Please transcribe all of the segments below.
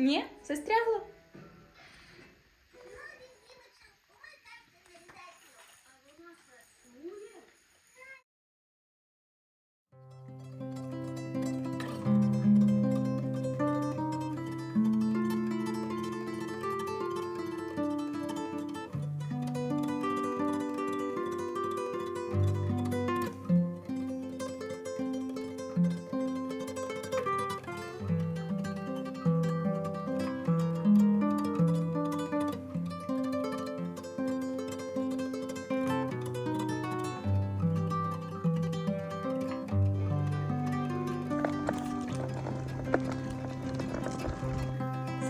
Ні? Застрягло?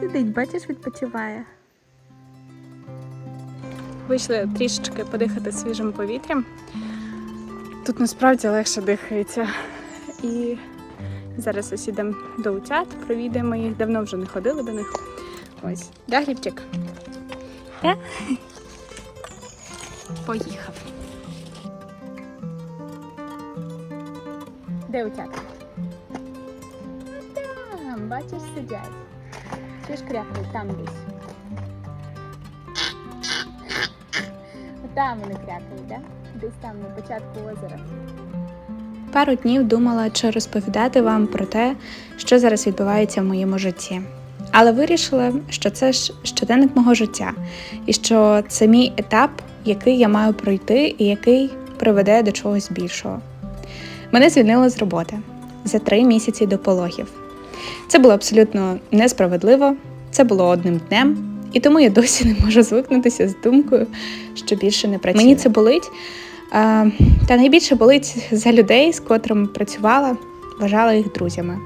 Сидить, бачиш, відпочиває. Вийшли трішечки подихати свіжим повітрям. Тут насправді легше дихається. І зараз ось ідемо до утят, провідаємо їх. Давно вже не ходили до них. Ось. Да, Глібчик? Да? Поїхав. Де утята? Там, бачиш, сидять. Чи ж крякають там десь? Там вони крякають, да? Десь там на початку озера. Пару днів думала, чи розповідати вам про те, що зараз відбувається в моєму житті. Але вирішила, що це ж щоденник мого життя, і що це мій етап, який я маю пройти, і який приведе до чогось більшого. Мене звільнили з роботи за три місяці до пологів. Це було абсолютно несправедливо, це було одним днем, і тому я досі не можу звикнутися з думкою, що більше не працюю. Мені це болить. Та найбільше болить за людей, з котрими працювала, вважала їх друзями.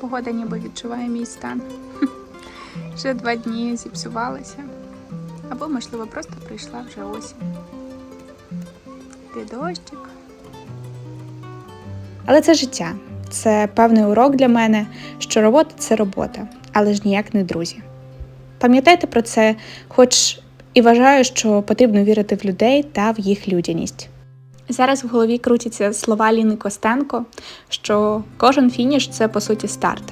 Погода ніби відчуває мій стан. Вже два дні зіпсувалася. Або, можливо, просто прийшла вже осінь. Ти дощик. Але це життя. Це певний урок для мене, що робота це робота, але ж ніяк не друзі. Пам'ятайте про це, хоч і вважаю, що потрібно вірити в людей та в їх людяність. Зараз в голові крутяться слова Ліни Костенко, що кожен фініш це по суті старт.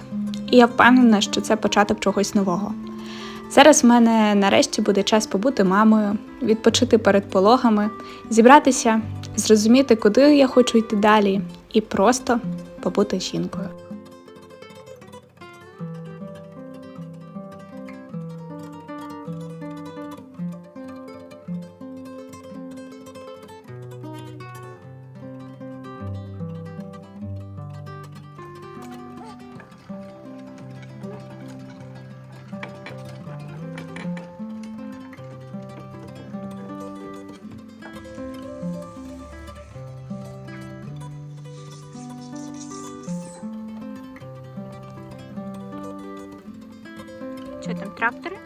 І я впевнена, що це початок чогось нового. Зараз в мене нарешті буде час побути мамою, відпочити перед пологами, зібратися, зрозуміти, куди я хочу йти далі, і просто побути жінкою. Що там, трактори?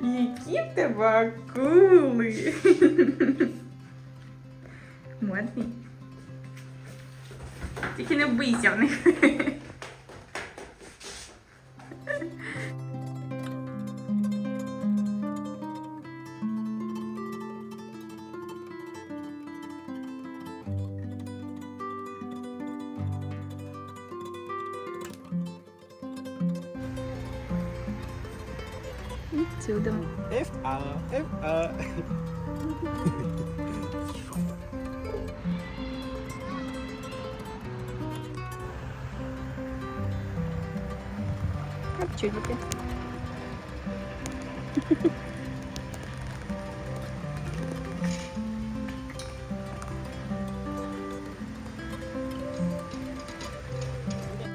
Які в тебе акули. Модні. Тільки не вбийся в них. Капчуліки.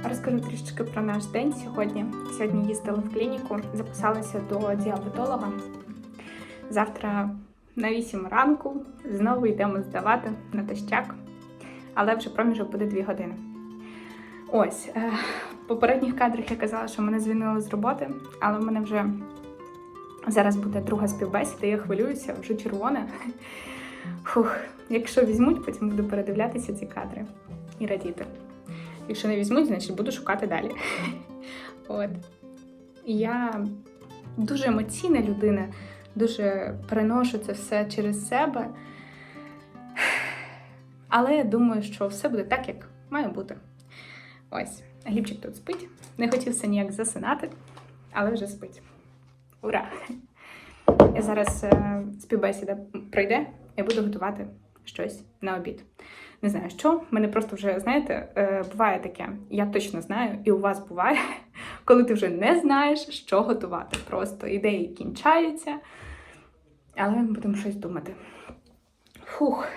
Розкажу трішечки про наш день сьогодні. Сьогодні їздили в клініку, записалася до діабетолога. Завтра на 8 ранку знову йдемо здавати на тащак, але вже проміжок буде 2 години. Ось, е, попередніх кадрах я казала, що мене звільнили з роботи, але в мене вже зараз буде друга співбесіда, я хвилююся, вже червона. Фух, якщо візьмуть, потім буду передивлятися ці кадри і радіти. Якщо не візьмуть, значить буду шукати далі. От. Я дуже емоційна людина, дуже переношу це все через себе. Але я думаю, що все буде так, як має бути. Ось, Глібчик тут спить. Не хотівся ніяк засинати, але вже спить. Ура! Я зараз е, співбесіда пройде, я буду готувати щось на обід. Не знаю що. Мене просто вже, знаєте, е, буває таке. Я точно знаю, і у вас буває, коли ти вже не знаєш, що готувати. Просто ідеї кінчаються, але ми будемо щось думати. Фух,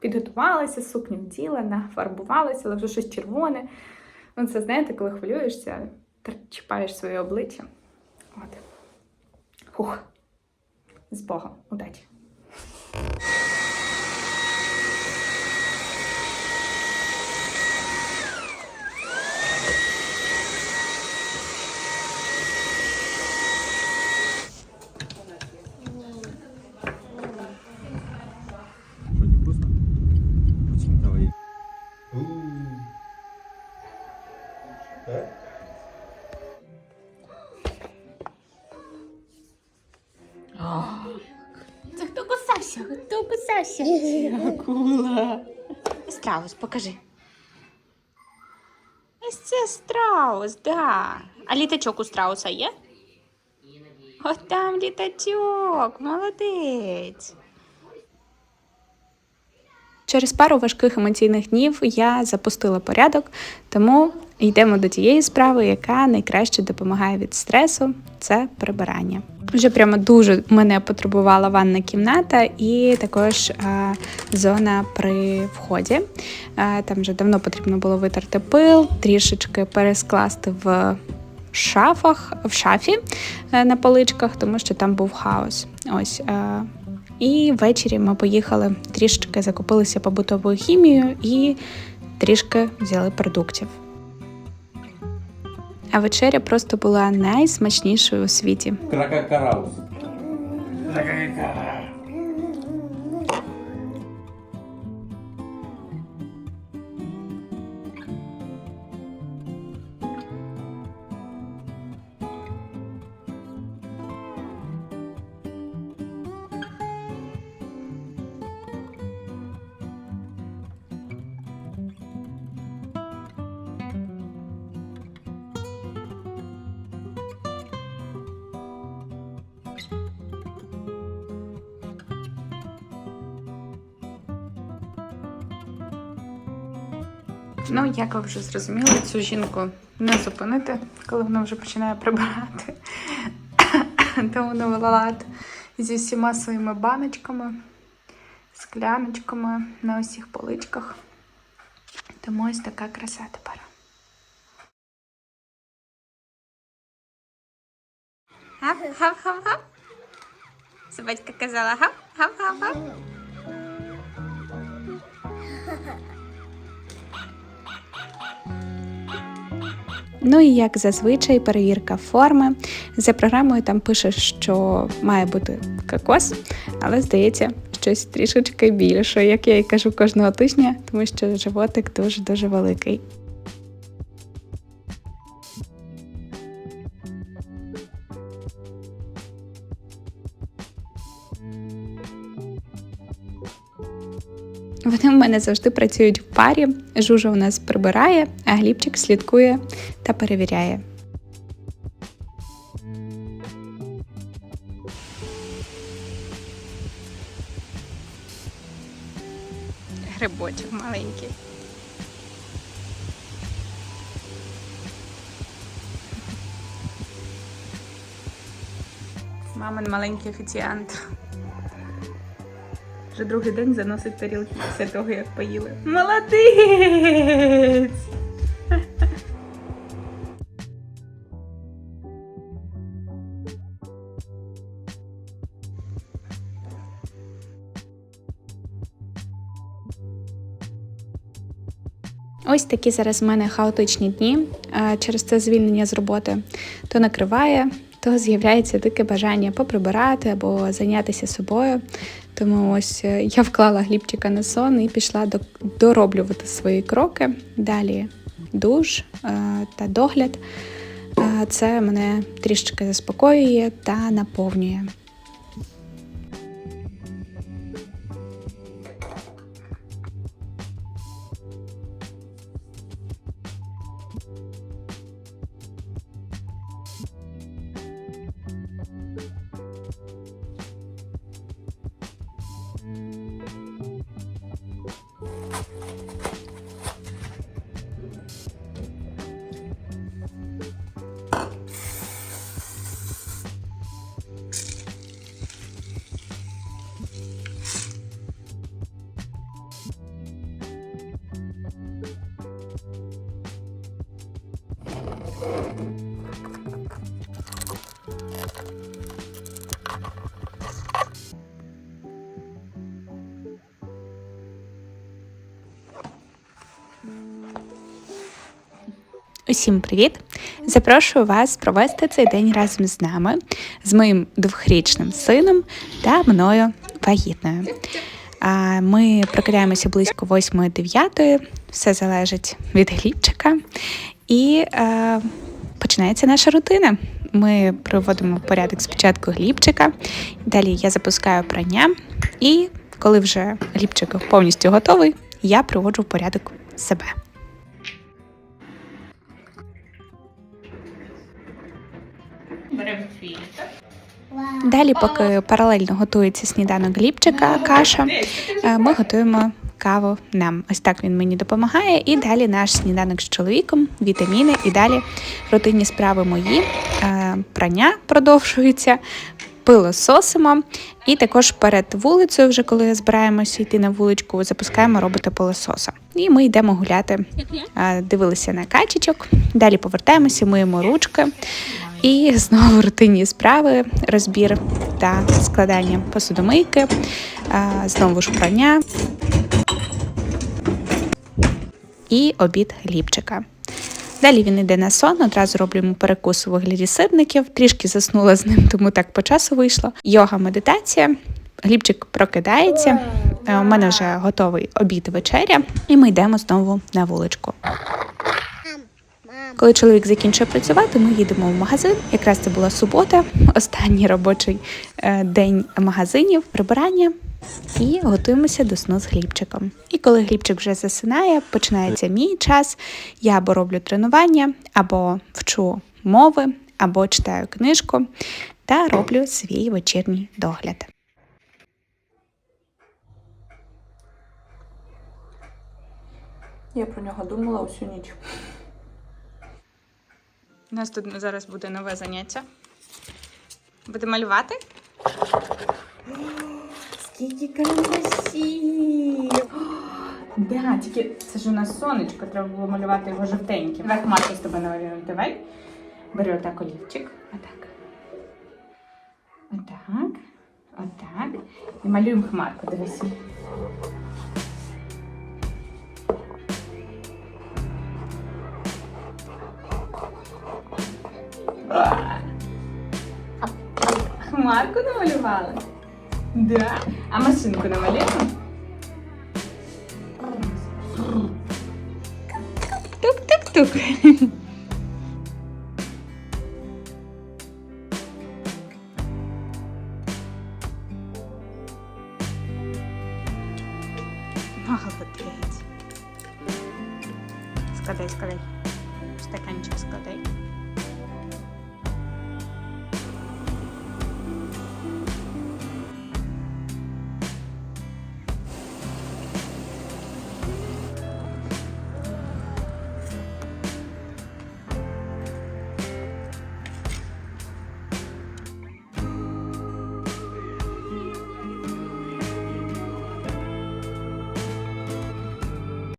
підготувалася, сукню вділа, нафарбувалася, але вже щось червоне. Ну, це знаєте, коли хвилюєшся, чіпаєш своє обличчя. От. Фух. З Богом, удачі! Страус, покажи. Ось це страус, да. А літачок у страуса є? От там літачок, молодець. Через пару важких емоційних днів я запустила порядок, тому йдемо до тієї справи, яка найкраще допомагає від стресу це прибирання. Вже прямо дуже мене потребувала ванна кімната і також е, зона при вході. Е, там вже давно потрібно було витерти пил, трішечки перескласти в шафах, в шафі е, на поличках, тому що там був хаос. Ось. Е, і ввечері ми поїхали трішечки закупилися побутовою хімією і трішки взяли продуктів. А вечеря просто була найсмачнішою у світі. Кракакараус. Ну, як ви вже зрозуміли, цю жінку не зупинити, коли вона вже починає прибирати. Тому навела лад зі всіма своїми баночками, скляночками на усіх поличках. Тому ось така краса тепер. Гав, гав, гав, гав. Собачка казала гав, Ну і як зазвичай, перевірка форми. За програмою там пише, що має бути кокос, але здається, щось трішечки більше, як я і кажу кожного тижня, тому що животик дуже-дуже великий. Вони в мене завжди працюють в парі. Жужа у нас прибирає, а Глібчик слідкує та перевіряє. Грибочок маленький. Мамин маленький офіціант. Вже другий день заносить тарілки після того, як поїли. Молодець! Ось такі зараз в мене хаотичні дні через це звільнення з роботи то накриває, то з'являється таке бажання поприбирати або зайнятися собою. Тому ось е, я вклала глібчика на сон і пішла до, дороблювати свої кроки. Далі душ е, та догляд. Е, Це мене трішечки заспокоює та наповнює. Усім привіт! Запрошую вас провести цей день разом з нами, з моїм двохрічним сином та мною вагітною. Ми прокидаємося близько 8-9, все залежить від глібчика. І е, починається наша рутина. Ми приводимо в порядок спочатку глібчика, далі я запускаю прання, і коли вже глібчик повністю готовий, я приводжу в порядок себе. Беремо фільтр. Далі, поки паралельно готується сніданок глібчика, каша, е, ми готуємо каву нам. Ось так він мені допомагає. І далі наш сніданок з чоловіком, вітаміни, і далі рутинні справи мої. Е, Прання продовжується, пилососимо. І також перед вулицею, вже коли збираємося йти на вуличку, запускаємо робити пилососа. І ми йдемо гуляти. Е, Дивилися на качечок, далі повертаємося, миємо ручки. І знову рутинні справи, розбір та складання посудомийки, знову ж прання і обід глібчика. Далі він йде на сон, одразу роблю перекус у вигляді сирників, трішки заснула з ним, тому так по часу вийшло. Йога, медитація. Глібчик прокидається. Е, У мене вже готовий обід вечеря, і ми йдемо знову на вуличку. Коли чоловік закінчує працювати, ми їдемо в магазин. Якраз це була субота, останній робочий е, день магазинів, прибирання. І готуємося до сну з глібчиком. І коли глібчик вже засинає, починається мій час. Я або роблю тренування, або вчу мови, або читаю книжку та роблю свій вечірній догляд. Я про нього думала усю ніч. У нас тут зараз буде нове заняття. Буде малювати? Скільки карандашів! Да, тільки це ж у нас сонечко, треба було малювати його жовтеньким. Давай хмарку з тебе намалюємо. Давай. Бери отак олівчик. Отак. Отак. Отак. І малюємо хмарку, дивися. Хмарку намалювали? Да. А машинку намалюємо? Тук-тук-тук. Молодець. Складай, складай. Стаканчик складай.